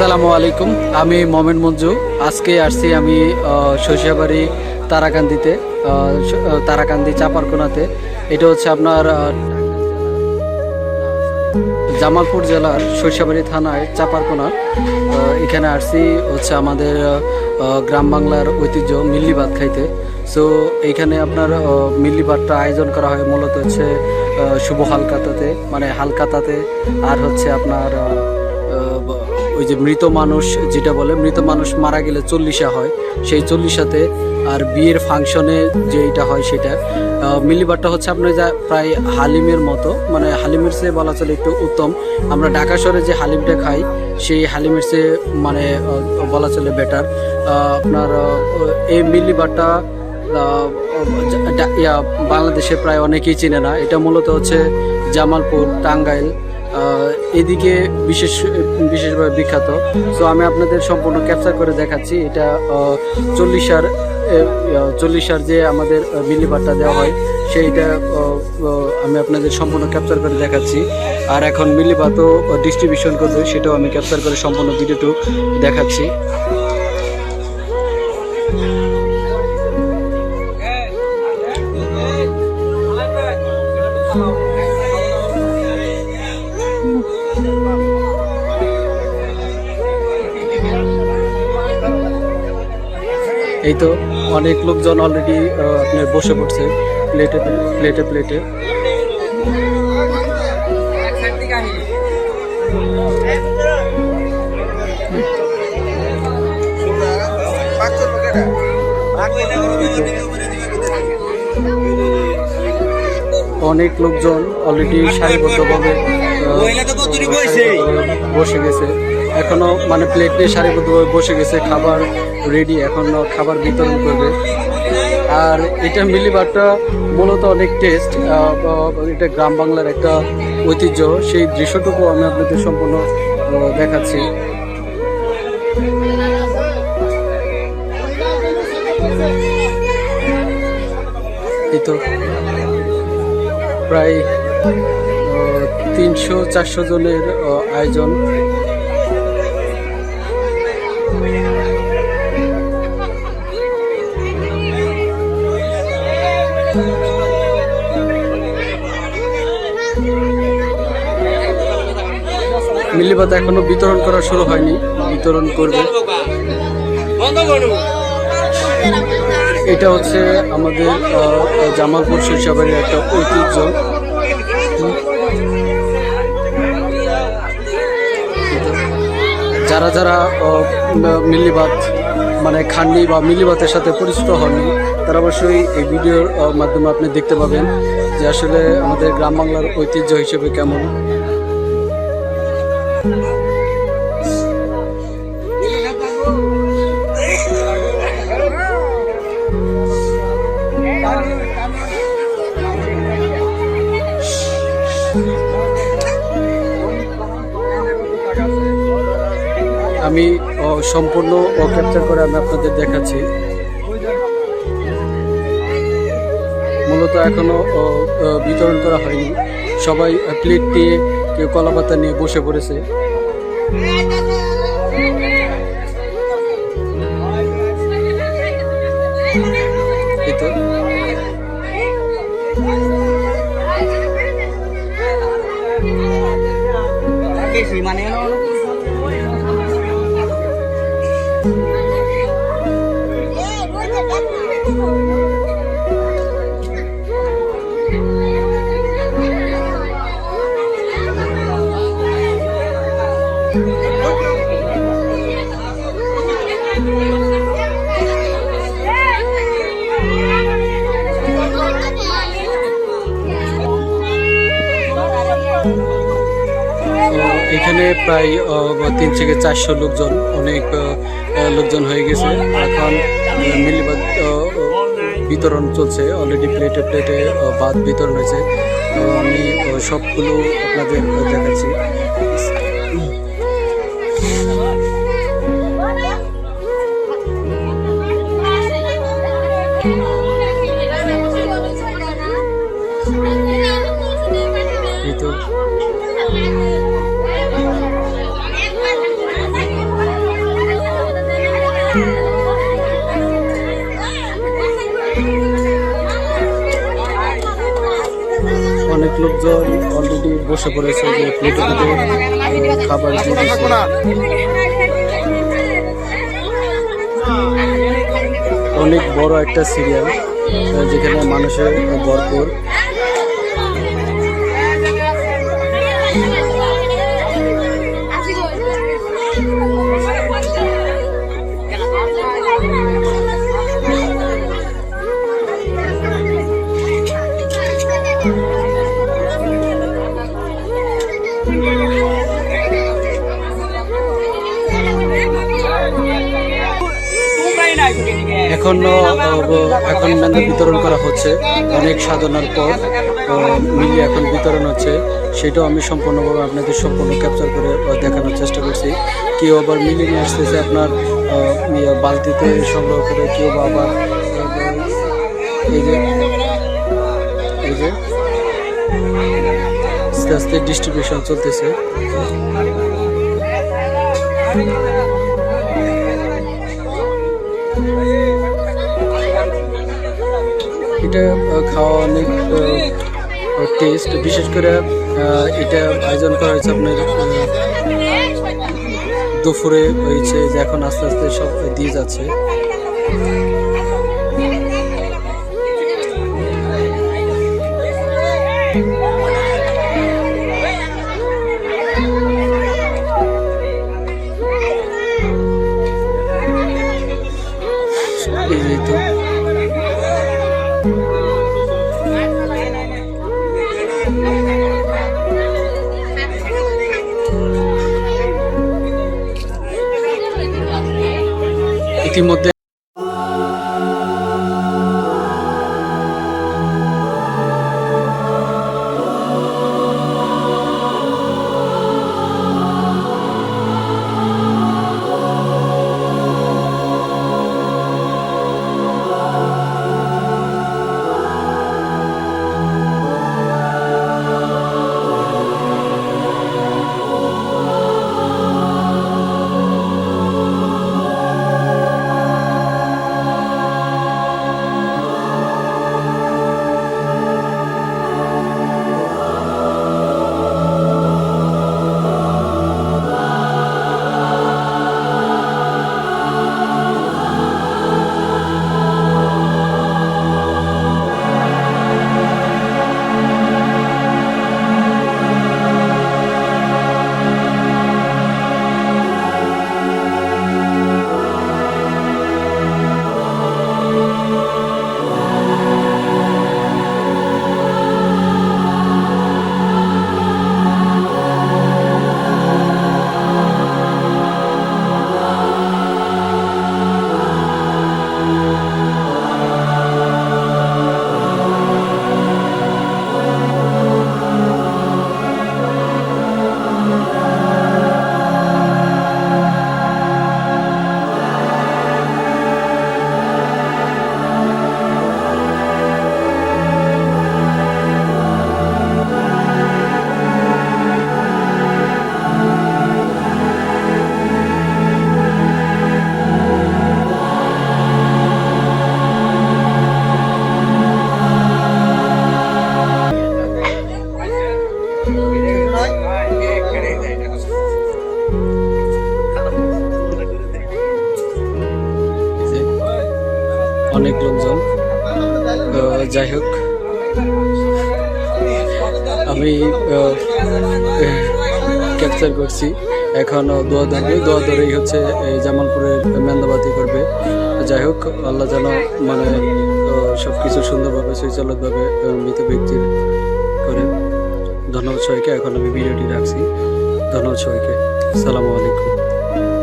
আসসালামু আলাইকুম। আমি মোমেন মঞ্জু। আজকে আসছি আমি আহ, তারাকান্দিতে তারাকান্দি চাপারকোনাতে। এটা হচ্ছে আপনার জামালপুর জেলার শৈশবাড়ি থানায় চাপারকোনা। এখানে আসছি হচ্ছে আমাদের গ্রাম বাংলার ঐতিহ্য মিল্লি ভাত খাইতে। সো এইখানে আপনার মিল্লি ভাতটা আয়োজন করা হয় মূলত হচ্ছে শুভ হালকাতাতে মানে হালকাতাতে আর হচ্ছে আপনার ওই যে মৃত মানুষ, যেটা বলে মৃত মানুষ মারা গেলে চল্লিশা হয়, সেই চল্লিশাতে আর বিয়ের ফাংশনে যে এটা হয় সেটা মিলিবারটা হচ্ছে আপনার যা প্রায় হালিমের মতো মানে হালিমের চেয়ে বলা চলে একটু উত্তম। আমরা ঢাকা শহরে যে হালিমটা খাই, সেই হালিমের চেয়ে মানে বলা চলে বেটার আপনার এই মিলিবারটা বাংলাদেশে প্রায় অনেকেই চেনে না। এটা মূলত হচ্ছে জামালপুর, টাঙ্গাইল এদিকে বিশেষ, বিশেষভাবে বিখ্যাত। সো আমি আপনাদের সম্পূর্ণ ক্যাপচার করে দেখাচ্ছি। এটা চল্লিশার চল্লিশার যে আমাদের মিলিবারটা দেওয়া হয়, সেইটা আমি আপনাদের সম্পূর্ণ ক্যাপচার করে দেখাচ্ছি। আর এখন মিলিবাতও ডিস্ট্রিবিউশন করবে, সেটাও আমি ক্যাপচার করে সম্পূর্ণ ভিডিওটু দেখাচ্ছি। এই তো অনেক লোকজন অলরেডি আপনার বসে পড়ছে প্লেটে প্লেটে প্লেটে অনেক লোকজন অলরেডি সারিবদ্ধভাবে বসে গেছে। এখনও মানে প্লেট নিয়ে সারিবদ্ধভাবে বসে গেছে, খাবার রেডি এখন খাবার বিতরণ করবে। আর এটা মিলিবারটা মূলত অনেক টেস্ট এটা গ্রাম বাংলার একটা ঐতিহ্য। সেই দৃশ্যটুকু আমি আপনাদের সম্পূর্ণ দেখাচ্ছি। এই তো প্রায় তিনশো চারশো জনের আয়োজন। মিল্লিপাতা এখনও বিতরণ করা শুরু হয়নি, বিতরণ করবে। এটা হচ্ছে আমাদের জামালপুর শৈশবের একটা ঐতিহ্য। যারা যারা মিল্লিবাদ মানে খাননি বা মিলিবাতের সাথে পরিচিত হননি, তারা অবশ্যই এই ভিডিওর মাধ্যমে আপনি দেখতে পাবেন যে আসলে আমাদের গ্রাম বাংলার ঐতিহ্য হিসেবে কেমন। আমি সম্পূর্ণ ক্যাপচার করে আমি আপনাদের দেখাচ্ছি। মূলত এখনও আহ, আহ, বিতরণ করা হয়নি। সবাই প্লেট নিয়ে কেউ কলাপাতা নিয়ে বসে পড়েছে। মানে এখানে প্রায় তিন থেকে চারশো লোকজন, অনেক লোকজন হয়ে গেছে। এখন মিলিবাদ বিতরণ চলছে। অলরেডি প্লেটে প্লেটে বাদ বিতরণ হয়েছে। আমি সবগুলো আপনাদের দেখাচ্ছি। বসে পড়েছে যে প্লেটে প্লেটে খাবার অনেক বড় একটা সিরিয়াল যেখানে মানুষের ভরপুর। এখন এখন বিতরণ করা হচ্ছে। অনেক সাধনার পর মিলিয়ে এখন বিতরণ হচ্ছে। সেটাও আমি সম্পূর্ণভাবে আপনাদের সম্পূর্ণ ক্যাপচার করে দেখানোর চেষ্টা করছি। কেউ আবার মিলিয়ে নিয়ে আসতেছে আপনার ইয়ে বালতিতে সংগ্রহ করে, কেউ বা আবার, এই যে এই যে, আস্তে আস্তে ডিস্ট্রিবিউশন চলতেছে। এটা খাওয়া অনেক টেস্ট বিশেষ করে এটা আয়োজন করা হয়েছে আপনার দুপুরে হয়েছে, যে এখন আস্তে আস্তে সব দিয়ে যাচ্ছে। Timoteo. লোকজন। যাই হোক, আমি ক্যাপচার করছি। এখন দোয়া ধরবে দোয়া ধরেই হচ্ছে, এই জামালপুরের মেন্দাবাতি করবে। যাই হোক, আল্লাহ যেন মানে সব কিছু সুন্দরভাবে সুচালকভাবে মৃত ব্যক্তির করে। ধন্যবাদ সবাইকে। এখন আমি ভিডিওটি রাখছি। ধন্যবাদ সবাইকে। সালামু আলাইকুম।